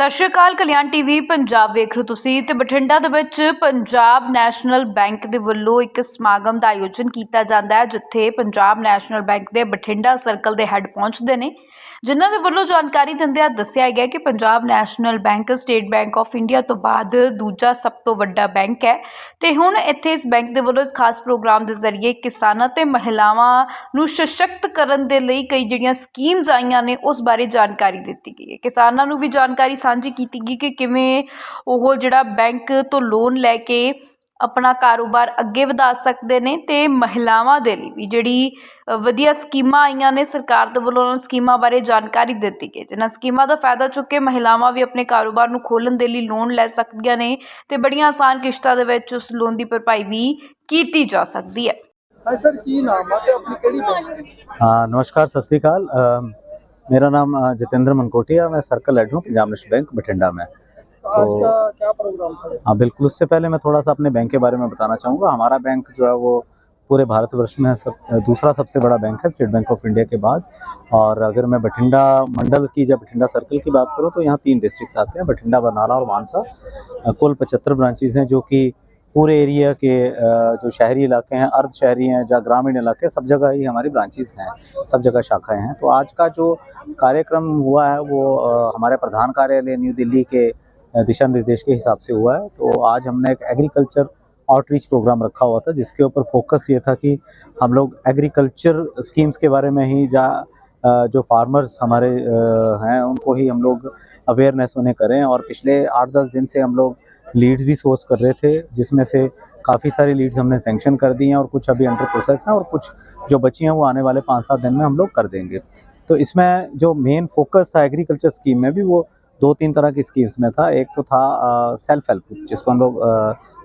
ਸਤਿ ਸ਼੍ਰੀ ਅਕਾਲ, ਕਲਿਆਣ ਟੀਵੀ, ਪੰਜਾਬ ਵੇਖ ਰਹੇ ਤੁਸੀਂ ਤੇ ਬਠਿੰਡਾ ਦੇ ਵਿੱਚ ਪੰਜਾਬ ਨੈਸ਼ਨਲ ਬੈਂਕ ਦੇ ਵੱਲੋਂ ਇੱਕ ਸਮਾਗਮ ਦਾ ਆਯੋਜਨ ਕੀਤਾ ਜਾਂਦਾ ਹੈ, ਜਿੱਥੇ ਪੰਜਾਬ ਨੈਸ਼ਨਲ ਬੈਂਕ ਦੇ ਬਠਿੰਡਾ ਸਰਕਲ ਦੇ ਹੈੱਡ ਪਹੁੰਚਦੇ ਨੇ। ਜਿਨ੍ਹਾਂ ਦੇ ਵੱਲੋਂ ਜਾਣਕਾਰੀ ਦਿੰਦਿਆਂ ਦੱਸਿਆ ਗਿਆ ਕਿ Punjab National Bank, State Bank of India ਤੋਂ ਬਾਅਦ ਦੂਜਾ ਸਭ ਤੋਂ ਵੱਡਾ ਬੈਂਕ ਹੈ ਤੇ ਹੁਣ ਇੱਥੇ ਇਸ ਬੈਂਕ ਦੇ ਵੱਲੋਂ ਇਸ ਖਾਸ ਪ੍ਰੋਗਰਾਮ ਦੇ ਜ਼ਰੀਏ ਕਿਸਾਨਾਂ ਤੇ ਮਹਿਲਾਵਾਂ ਨੂੰ ਸਸ਼ਕਤ ਕਰਨ ਦੇ ਲਈ ਕਈ ਜਿਹੜੀਆਂ ਸਕੀਮਸ ਆਈਆਂ ਨੇ, ਉਸ ਬਾਰੇ ਜਾਣਕਾਰੀ ਦਿੱਤੀ ਗਈ ਹੈ। ਕਿਸਾਨਾਂ ਨੂੰ ਵੀ ਜਾਣਕਾਰੀ ਸਾਂਝੀ ਕੀਤੀ ਗਈ ਕਿ ਕਿਵੇਂ ਉਹ ਜਿਹੜਾ ਬੈਂਕ ਤੋਂ ਲੋਨ ਲੈ ਕੇ ਆਪਣਾ ਕਾਰੋਬਾਰ ਅੱਗੇ ਵਧਾ ਸਕਦੇ ਨੇ ਤੇ ਮਹਿਲਾਵਾਂ ਦੇ ਲਈ ਵੀ ਜਿਹੜੀ ਵਧੀਆ ਸਕੀਮਾਂ ਆਈਆਂ ਨੇ ਸਰਕਾਰ ਦੇ ਵੱਲੋਂ ਉਹਨਾਂ ਸਕੀਮਾਂ ਬਾਰੇ ਜਾਣਕਾਰੀ ਦਿੱਤੀ ਗਈ ਤੇ ਸਕੀਮਾਂ ਦਾ ਫਾਇਦਾ ਚੁੱਕ ਕੇ ਮਹਿਲਾਵਾਂ ਵੀ ਆਪਣੇ ਕਾਰੋਬਾਰ ਨੂੰ ਖੋਲ੍ਹਣ ਦੇ ਲਈ ਲੋਨ ਲੈ ਸਕਦੀਆਂ ਨੇ ਤੇ ਬੜੀਆਂ ਆਸਾਨ ਕਿਸ਼ਤਾਂ ਦੇ ਵਿੱਚ ਉਸ ਲੋਨ ਦੀ ਭਰਪਾਈ ਵੀ ਕੀਤੀ ਜਾ ਸਕਦੀ ਹੈ। ਸਰ ਕੀ ਨਾਮ ਆ ਤੇ ਆਪਣੀ ਕਿਹੜੀ ਬੈਂਕ ਹਾਂ ਨਮਸਕਾਰ ਸਤਿ ਸ੍ਰੀ ਅਕਾਲ। मेरा नाम जितेंद्र मनकोटिया मैं सर्कल हेड हूँ पंजाब नेशनल बैंक बठिंडा में। आज का क्या प्रोग्राम हाँ बिल्कुल उससे पहले मैं थोड़ा सा अपने बैंक के बारे में बताना चाहूँगा। हमारा बैंक जो है वो पूरे भारतवर्ष में सब दूसरा सबसे बड़ा बैंक है स्टेट बैंक ऑफ़ इंडिया के बाद। और अगर मैं बठिंडा मंडल की या बठिंडा सर्कल की बात करूँ तो यहाँ तीन डिस्ट्रिक्ट आते हैं बठिंडा बरनाला और मानसा। कुल पचहत्तर ब्रांचेज हैं जो कि पूरे एरिया के जो शहरी इलाके हैं, अर्ध शहरी हैं या ग्रामीण इलाके, सब जगह ही हमारी ब्रांचेस हैं, सब जगह शाखाएँ हैं। तो आज का जो कार्यक्रम हुआ है, वो हमारे प्रधान कार्यालय न्यू दिल्ली के दिशा निर्देश के हिसाब से हुआ है। तो आज हमने एक एग्रीकल्चर आउटरीच प्रोग्राम रखा हुआ था, जिसके ऊपर फोकस ये था कि हम लोग एग्रीकल्चर स्कीम्स के बारे में ही जा जो फार्मर्स हमारे हैं, उनको ही हम लोग अवेयरनेस उन्हें करें। और पिछले आठ दस दिन से हम लोग लीड्स भी सोर्स कर रहे थे, जिसमें से काफ़ी सारी लीड्स हमने सेंक्शन कर दी हैं और कुछ अभी अंडर प्रोसेस हैं और कुछ जो बची हैं वो आने वाले पाँच सात दिन में हम लोग कर देंगे। तो इसमें जो मेन फोकस था एग्रीकल्चर स्कीम में भी वो दो तीन तरह की स्कीम्स में था। एक तो था सेल्फ हेल्प ग्रुप जिसको हम लोग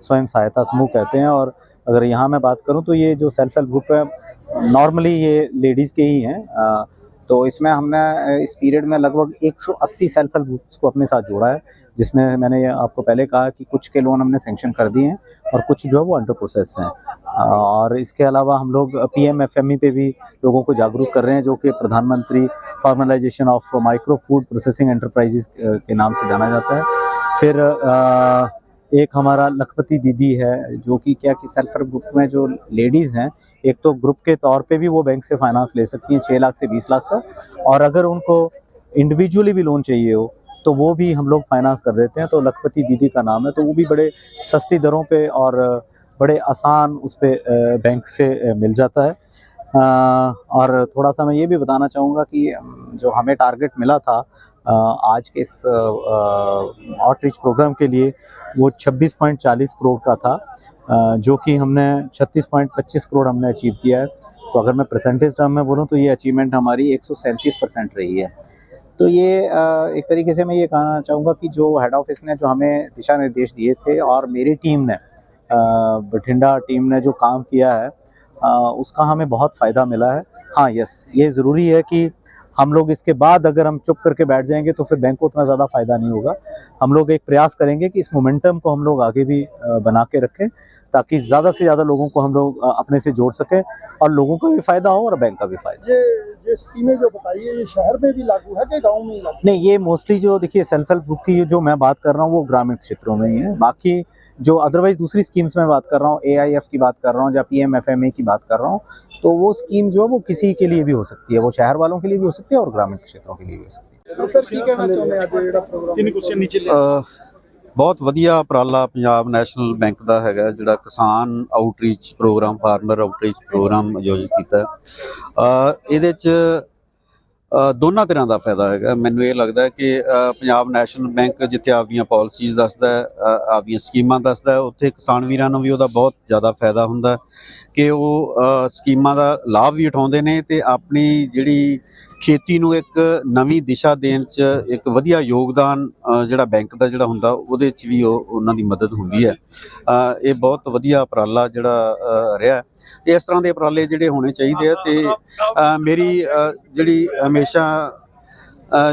स्वयं सहायता समूह कहते हैं और अगर यहाँ मैं बात करूँ तो ये जो सेल्फ हेल्प ग्रुप है नॉर्मली ये लेडीज़ के ही हैं। तो इसमें हमने, इस पीरियड में लगभग 180 सेल्फ हेल्प ग्रुप्स को अपने साथ जोड़ा है। जिसमें मैंने आपको पहले कहा कि कुछ के लोन हमने सेंक्शन कर दिए हैं और कुछ जो है वो अंडर प्रोसेस हैं। और इसके अलावा हम लोग P M F M E पे भी लोगों को जागरूक कर रहे हैं जो कि प्रधानमंत्री formalisation of micro food processing enterprises के नाम से जाना जाता है। फिर एक हमारा लखपति दीदी है जो कि क्या कि सेल्फ हेल्प ग्रुप में जो लेडीज़ हैं, एक तो ग्रुप के तौर पे भी वो बैंक से फाइनेंस ले सकती हैं छः लाख से बीस लाख का। और अगर उनको इंडिविजुअली भी लोन चाहिए हो तो वो भी हम लोग फाइनेंस कर देते हैं तो लखपति दीदी का नाम है तो वो भी बड़े सस्ती दरों पे और बड़े आसान उस पर बैंक से मिल जाता है। और थोड़ा सा मैं ये भी बताना चाहूँगा कि जो हमें टारगेट मिला था आज के इस आउटरीच प्रोग्राम के लिए, वो 26.40 करोड़ का था जो कि हमने 36.25 करोड़ हमने अचीव किया है। तो अगर मैं परसेंटेज टर्म में बोलूँ तो ये अचीवमेंट हमारी एक परसेंट रही है। तो ये एक तरीके से मैं ये कहना चाहूँगा कि जो हेड ऑफ़िस ने जो हमें दिशा निर्देश दिए थे और मेरी टीम ने बठिंडा टीम ने जो काम किया है उसका हमें बहुत फ़ायदा मिला है। हाँ यस ये ज़रूरी है कि हम लोग इसके बाद अगर हम चुप करके बैठ जाएँगे तो फिर बैंक को उतना ज़्यादा फ़ायदा नहीं होगा। हम लोग एक प्रयास करेंगे कि इस मोमेंटम को हम लोग आगे भी बना के रखें ताकि ज़्यादा से ज़्यादा लोगों को हम लोग अपने से जोड़ सकें और लोगों का भी फ़ायदा हो और बैंक का भी फ़ायदा ये ये स्कीमें जो बताई है ये शहर में भी लागू है कि गाँव में लागू नहीं ये मोस्टली जो देखिए सेल्फ हेल्प ग्रुप की जो मैं बात कर रहा हूँ वो ग्रामीण क्षेत्रों में ही है। बाकी जो अदरवाइज़ दूसरी स्कीम्स में बात कर रहा हूँ ए की बात कर रहा हूँ या P M F M E की बात कर रहा हूँ तो वो स्कीम जो है वो किसी के लिए भी हो सकती है वो शहर वालों के लिए भी हो सकती है और ग्रामीण क्षेत्रों के लिए भी हो सकती है है सर ਕੀ ਕਹਿਣਾ ਚਾਹੁੰਦੇ ਅੱਜ ਜਿਹੜਾ ਪ੍ਰੋਗਰਾਮ ਅਹ ਬਹੁਤ ਵਧੀਆ ਉਪਰਾਲਾ ਪੰਜਾਬ ਨੈਸ਼ਨਲ ਬੈਂਕ ਦਾ ਹੈਗਾ ਜਿਹੜਾ ਕਿਸਾਨ outreach program farmer outreach program ਆਯੋਜਿਤ ਕੀਤਾ ਹੈ। ਅਹ ਇਹਦੇ ਚ ਅਹ ਦੋਨਾਂ ਤਰ੍ਹਾਂ ਦਾ ਫਾਇਦਾ ਹੈਗਾ। ਮੈਨੂੰ ਇਹ ਲੱਗਦਾ ਕਿ ਪੰਜਾਬ ਨੈਸ਼ਨਲ ਬੈਂਕ ਜਿੱਥੇ ਆਪਦੀਆਂ ਪਾਲਿਸੀਜ਼ ਦੱਸਦਾ ਆਪਦੀਆਂ ਸਕੀਮਾਂ ਦੱਸਦਾ ਉੱਥੇ ਕਿਸਾਨ ਵੀਰਾਂ ਨੂੰ ਵੀ ਉਹਦਾ ਬਹੁਤ ਜ਼ਿਆਦਾ ਫਾਇਦਾ ਹੁੰਦਾ ਕਿ ਉਹ ਸਕੀਮਾਂ ਦਾ ਲਾਭ ਵੀ ਉਠਾਉਂਦੇ ਨੇ ਤੇ ਆਪਣੀ ਜਿਹੜੀ ਖੇਤੀ ਨੂੰ ਇੱਕ ਨਵੀਂ ਦਿਸ਼ਾ ਦੇਣ 'ਚ ਇੱਕ ਵਧੀਆ ਯੋਗਦਾਨ ਜਿਹੜਾ ਬੈਂਕ ਦਾ ਜਿਹੜਾ ਹੁੰਦਾ, ਉਹਦੇ 'ਚ ਵੀ ਉਹ ਉਹਨਾਂ ਦੀ ਮਦਦ ਹੁੰਦੀ ਹੈ। ਇਹ ਬਹੁਤ ਵਧੀਆ ਉਪਰਾਲਾ ਜਿਹੜਾ ਰਿਹਾ ਤੇ ਇਸ ਤਰ੍ਹਾਂ ਦੇ ਉਪਰਾਲੇ ਜਿਹੜੇ ਹੋਣੇ ਚਾਹੀਦੇ ਆ ਤੇ ਮੇਰੀ ਜਿਹੜੀ ਹਮੇਸ਼ਾ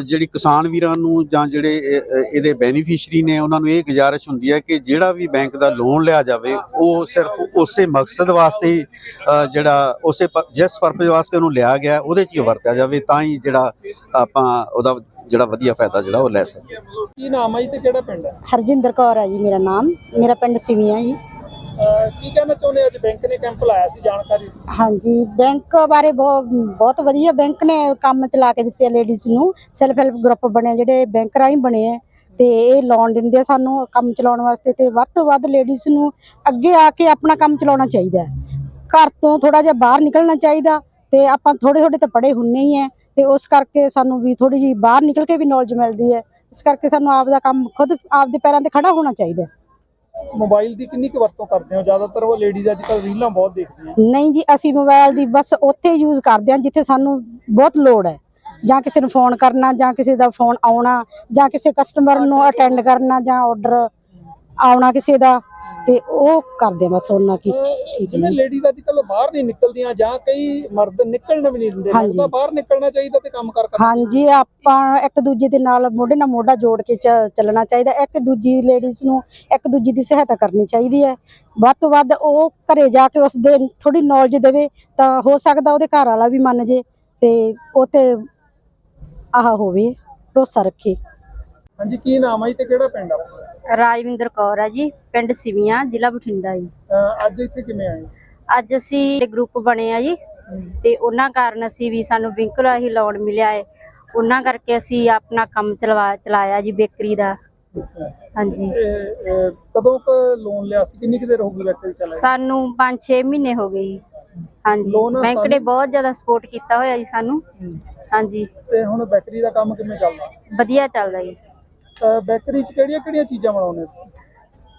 ਜਿਹੜੀ ਕਿਸਾਨ ਵੀਰਾਂ ਨੂੰ ਜਾਂ ਜਿਹੜੇ ਇਹ- ਇਹ- ਇਹਦੇ ਬੈਨੀਫੀਸ਼ਰੀ ਨੇ ਉਹਨਾਂ ਨੂੰ ਇਹ ਗੁਜ਼ਾਰਿਸ਼ ਹੁੰਦੀ ਹੈ ਕਿ ਜਿਹੜਾ ਵੀ ਬੈਂਕ ਦਾ ਲੋਨ ਲਿਆ ਜਾਵੇ ਉਹ ਸਿਰਫ ਉਸੇ ਮਕਸਦ ਵਾਸਤੇ ਜਿਹੜਾ ਉਸੇ ਜਿਸ ਪਰਪਸ ਵਾਸਤੇ ਉਹਨੂੰ ਲਿਆ ਗਿਆ ਉਹਦੇ 'ਚ ਹੀ ਵਰਤਿਆ ਜਾਵੇ ਤਾਂ ਹੀ ਜਿਹੜਾ ਆਪਾਂ ਉਹਦਾ ਜਿਹੜਾ ਵਧੀਆ ਫਾਇਦਾ ਜਿਹੜਾ ਉਹ ਲੈ ਸਕੇ ਕੀ ਨਾਮ ਹੈ ਜੀ ਤੇ ਕਿਹੜਾ ਪਿੰਡ ਹੈ? ਹਰਜਿੰਦਰ ਕੌਰ ਹੈ ਜੀ ਮੇਰਾ ਨਾਮ ਮੇਰਾ ਪਿੰਡ ਸਿਵੀਆਂ ਜੀ। ਕੀ ਕਹਿਣਾ ਚਾਹੁੰਦੇ ਅੱਜ ਬੈਂਕ ਨੇ ਕੈਂਪ ਲਾਇਆ ਸੀ, ਜਾਣਕਾਰੀ ਹਾਂਜੀ, ਬੈਂਕ ਬਾਰੇ ਬਹੁਤ ਵਧੀਆ, ਬੈਂਕ ਨੇ ਕੰਮ ਚਲਾ ਕੇ ਦਿੱਤੇ ਲੇਡੀਜ਼ ਨੂੰ। ਸੈਲਫ ਹੈਲਪ ਗਰੁੱਪ ਬਣੇ ਜਿਹੜੇ ਬੈਂਕ ਰਾਹੀਂ ਬਣੇ ਆ। ਤੇ ਇਹ ਲੋਨ ਦਿੰਦੇ ਆ ਸਾਨੂੰ ਕੰਮ ਚਲਾਉਣ ਵਾਸਤੇ ਤੇ ਵੱਧ ਤੋਂ ਵੱਧ ਲੇਡੀਜ਼ ਨੂੰ ਅੱਗੇ ਆ ਕੇ ਆਪਣਾ ਕੰਮ ਚਲਾਉਣਾ ਚਾਹੀਦਾ ਘਰ ਤੋਂ ਥੋੜਾ ਜਿਹਾ ਬਾਹਰ ਨਿਕਲਣਾ ਚਾਹੀਦਾ ਤੇ ਆਪਾਂ ਥੋੜੇ ਥੋੜੇ ਤਾਂ ਪੜੇ ਹੁੰਨੇ ਹੀ ਆ ਤੇ ਉਸ ਕਰਕੇ ਸਾਨੂੰ ਵੀ ਥੋੜੀ ਜਿਹੀ ਬਾਹਰ ਨਿਕਲ ਕੇ ਵੀ ਨੌਲੇਜ ਮਿਲਦੀ ਹੈ। ਇਸ ਕਰਕੇ ਸਾਨੂੰ ਆਪ ਦਾ ਕੰਮ ਖੁਦ ਆਪਦੇ ਪੈਰਾਂ ਤੇ ਖੜਾ ਹੋਣਾ ਚਾਹੀਦਾ ਮੋਬਾਈਲ ਦੀ ਕਿੰਨੀ ਕੁ ਵਰਤੋਂ ਕਰਦੇ ਹੋ? ਜ਼ਿਆਦਾਤਰ ਉਹ ਲੇਡੀਜ਼ ਅੱਜ ਕੱਲ੍ਹ ਰੀਲਾਂ ਬਹੁਤ ਦੇਖਦੀਆਂ ਨਹੀਂ ਜੀ, ਅਸੀਂ ਮੋਬਾਈਲ ਦੀ ਬਸ ਉੱਥੇ ਯੂਜ਼ ਕਰਦੇ ਹਾਂ ਜਿੱਥੇ ਸਾਨੂੰ ਬਹੁਤ ਲੋੜ ਹੈ। ਜਾਂ ਕਿਸੇ ਨੂੰ ਫੋਨ ਕਰਨਾ, ਜਾਂ ਕਿਸੇ ਦਾ ਫੋਨ ਆਉਣਾ, ਜਾਂ ਕਿਸੇ ਕਸਟਮਰ ਨੂੰ ਅਟੈਂਡ ਕਰਨਾ, ਜਾਂ ਆਰਡਰ ਆਉਣਾ ਕਿਸੇ ਦਾ। ਤੇ ਉਹ ਕਰਦੇ ਬਸ ਉਹਨਾਂ ਕੀ ਜਿਵੇਂ ਲੇਡੀਜ਼ ਅੱਜ ਕੱਲ੍ਹ ਬਾਹਰ ਨਹੀਂ ਨਿਕਲਦੀਆਂ ਜਾਂ ਕਈ ਮਰਦ ਨਿਕਲਣ ਵੀ ਨਹੀਂ ਦਿੰਦੇ ਹਾਂਜੀ। ਲੱਗਦਾ ਬਾਹਰ ਨਿਕਲਣਾ ਚਾਹੀਦਾ ਤੇ ਕੰਮ ਕਰ ਕਰਨਾ ਹਾਂਜੀ ਆਪਾਂ ਇੱਕ ਦੂਜੇ ਦੇ ਨਾਲ ਮੋਢੇ ਨਾਲ ਮੋਢਾ ਜੋੜ ਕੇ ਚੱਲਣਾ ਚਾਹੀਦਾ। ਇੱਕ ਦੂਜੀ ਲੇਡੀਜ਼ ਨੂੰ ਇੱਕ ਦੂਜੀ ਦੀ ਸਹਾਇਤਾ ਕਰਨੀ ਚਾਹੀਦੀ ਹੈ। ਵੱਧ ਤੋਂ ਵੱਧ ਉਹ ਘਰੇ ਜਾ ਕੇ ਉਸ ਦੇ ਥੋੜੀ ਨੌਲੇਜ ਦੇਵੇ ਤਾਂ ਹੋ ਸਕਦਾ ਉਹਦੇ ਘਰ ਵਾਲਾ ਵੀ ਮੰਨ ਜੇ ਤੇ ਉਹ ਤੇ ਆਹ ਹੋਵੇ ਭਰੋਸਾ ਰੱਖੇ। ਹਾਂਜੀ ਕੀ ਨਾਮ ਹੈ ਤੇ ਕਿਹੜਾ ਪਿੰਡ ਆ? ਰਾਜਵਿੰਦਰ ਕੌਰ ਹੈ ਜੀ ਪਿੰਡ ਸਿਵੀਆਂ ਜ਼ਿਲ੍ਹਾ ਬਠਿੰਡਾ ਜੀ। ਅਹ ਅੱਜ ਇੱਥੇ ਕਿਵੇਂ ਆਏ? ਅੱਜ ਅਸੀਂ ਗਰੁੱਪ ਬਣੇ ਆ ਜੀ ਤੇ ਉਹਨਾਂ ਕਾਰਨ ਅਸੀਂ ਵੀ ਸਾਨੂੰ ਬੈਂਕ ਰਾਹੀਂ ਲੋਨ ਮਿਲਿਆ ਹੈ ਉਹਨਾਂ ਕਰਕੇ ਅਸੀਂ ਆਪਣਾ ਕੰਮ ਚਲਵਾ ਚਲਾਇਆ ਜੀ ਬੇਕਰੀ ਦਾ। ਹਾਂਜੀ। ਇਹ, ਇਹ, ਕਦੋਂ ਕ ਲੋਨ ਲਿਆ ਸੀ? ਕਿੰਨੀ ਕੁ ਦੇਰ ਹੋ ਗਈ ਚੱਲੇ ਸਾਨੂੰ 5-6 ਮਹੀਨੇ ਹੋ ਗਏ ਜੀ। ਹਾਂਜੀ। ਲੋਨ ਬੈਂਕ ਨੇ ਸਾਨੂੰ- ਬਹੁਤ ਜ਼ਿਆਦਾ ਸਪੋਰਟ ਕੀਤਾ ਹੋਇਆ ਜੀ ਸਾਨੂੰ। ਹਾਂਜੀ। ਤੇ ਹੁਣ ਬੈਕਰੀ ਦਾ ਕੰਮ ਕਿਵੇਂ ਚੱਲਦਾ? ਵਧੀਆ ਚੱਲਦਾ ਜੀ। ਬੈਕਰੀ 'ਚ ਕਿਹੜੀਆਂ ਕਿਹੜੀਆਂ ਚੀਜ਼ਾਂ ਬਣਾਉਂਦੇ ਹੋ?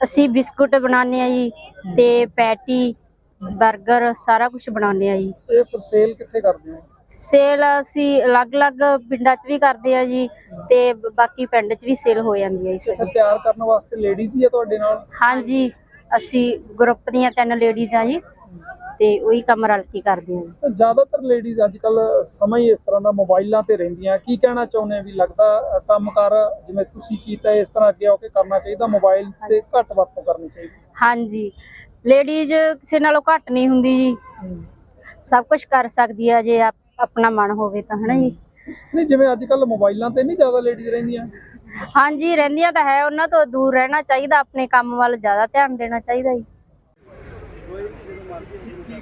ਅਸੀਂ ਬਿਸਕੁਟ ਬਣਾਉਂਦੇ ਆ ਜੀ ਤੇ ਪੈਟੀ 버ਗਰ ਸਾਰਾ ਕੁਝ ਬਣਾਉਂਦੇ ਆ ਜੀ। ਇਹ ਫਿਰ ਸੇਲ ਕਿੱਥੇ ਕਰਦੇ ਹੋ? ਸੇਲ ਅਸੀਂ ਅਲੱਗ-ਅਲੱਗ ਪਿੰਡਾਂ 'ਚ ਵੀ ਕਰਦੇ ਆ ਜੀ ਤੇ ਬਾਕੀ ਪਿੰਡ 'ਚ ਵੀ ਸੇਲ ਹੋ ਜਾਂਦੀ ਹੈ ਜੀ ਸਾਡੀ। ਫਿਰ ਤਿਆਰ ਕਰਨ ਵਾਸਤੇ ਲੇਡੀਜ਼ ਹੀ ਆ ਤੁਹਾਡੇ ਨਾਲ? ਹਾਂਜੀ ਅਸੀਂ ਗਰੁੱਪ ਦੀਆਂ ਤਿੰਨ ਲੇਡੀਜ਼ ਆ ਜੀ। ਤੇ ਉਹੀ ਕੰਮ ਰਲ ਕੇ ਕਰਦੇ ਆ ਜ਼ਿਆਦਾਤਰ ਲੇਡੀਜ਼ ਅੱਜ ਕੱਲ ਸਮਾਂ ਹੀ ਇਸ ਤਰ੍ਹਾਂ ਦਾ ਮੋਬਾਈਲਾਂ ਤੇ ਰਹਿੰਦੀਆਂ। ਕੀ ਕਹਿਣਾ ਚਾਹੁੰਦੇ ਵੀ ਲੱਗਦਾ ਕੰਮਕਾਰ ਜਿਵੇਂ ਤੁਸੀਂ ਕੀਤਾ ਇਸ ਤਰ੍ਹਾਂ ਅੱਗੇ ਆ ਕੇ ਕਰਨਾ ਚਾਹੀਦਾ ਮੋਬਾਈਲ ਤੇ ਘੱਟ ਵਰਤੋਂ ਕਰਨੀ ਚਾਹੀਦੀ? ਹਾਂਜੀ। ਲੇਡੀਜ਼ ਕਿਸੇ ਨਾਲੋਂ ਘੱਟ ਨਹੀਂ ਹੁੰਦੀ ਜੀ। ਸਭ ਕੁਝ ਕਰ ਸਕਦੀ ਆ ਜੇ ਆਪ- ਆਪਣਾ ਮਨ ਹੋਵੇ ਤਾਂ ਹਨਾ ਜੀ। ਨਹੀਂ ਜਿਵੇਂ ਅੱਜ ਕੱਲ ਮੋਬਾਈਲਾਂ ਤੇ ਨਹੀਂ ਜ਼ਿਆਦਾ ਲੇਡੀਜ਼ ਰਹਿੰਦੀਆਂ? ਹਾਂਜੀ ਰਹਿੰਦੀਆਂ ਤਾਂ ਹੈ ਉਹਨਾਂ ਤੋਂ ਦੂਰ ਰਹਿਣਾ ਚਾਹੀਦਾ ਆਪਣੇ ਕੰਮ ਵੱਲ ਜ਼ਿਆਦਾ ਧਿਆਨ ਦੇਣਾ ਚਾਹੀਦਾ ਜੀ।